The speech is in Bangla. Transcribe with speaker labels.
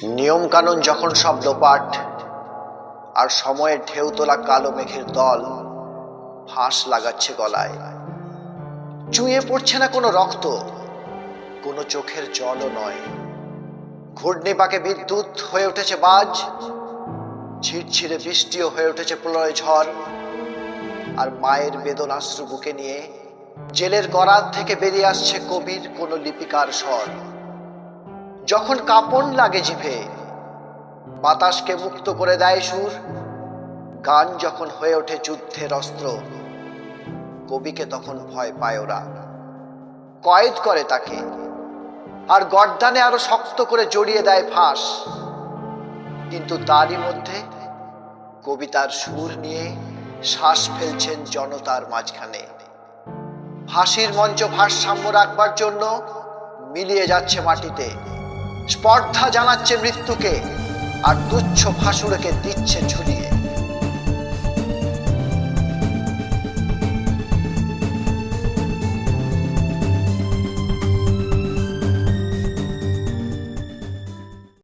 Speaker 1: নিয়মকানুন যখন সব লোপাট আর সময়ের ঢেউ তোলা কালো মেঘের দল ফাঁস লাগাচ্ছে গলায়। চুঁয়ে পড়ছে না কোনো রক্ত, কোনো চোখের জলও নয়। ঘূর্ণিপাকে বিদ্যুৎ হয়ে উঠেছে বাজ, ঝিরঝিরে বৃষ্টিও হয়ে উঠেছে প্রলয় ঝড়। আর মায়ের বেদনাশ্রু বুকে নিয়ে জেলের গরাদ থেকে বেরিয়ে আসছে কবির কোনো লিপিকার স্বর। যখন কাপন লাগে জিভে, বাতাসকে মুক্ত করে দেয় সুর, গান যখন হয়ে ওঠে যুদ্ধের অস্ত্র, কবিকে তখন ভয় পায় ওরা। কয়েদ করে তাকে, আর গর্দানে আরও শক্ত করে জড়িয়ে দেয় ফাঁস। কিন্তু তারই মধ্যে কবিতার সুর নিয়ে শ্বাস ফেলছেন জনতার মাঝখানে। ফাঁসির মঞ্চ ভারসাম্য রাখবার জন্য মিলিয়ে যাচ্ছে মাটিতে। স্পর্ধা জানাচ্ছে মৃত্যুকে আর তুচ্ছ ফাঁসুড়েকে দিচ্ছে ঝুলিয়ে